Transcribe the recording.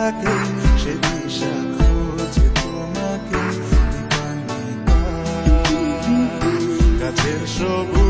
তোমাকে সে দিশা খোঁজে তোমাকে কাছের সবুজ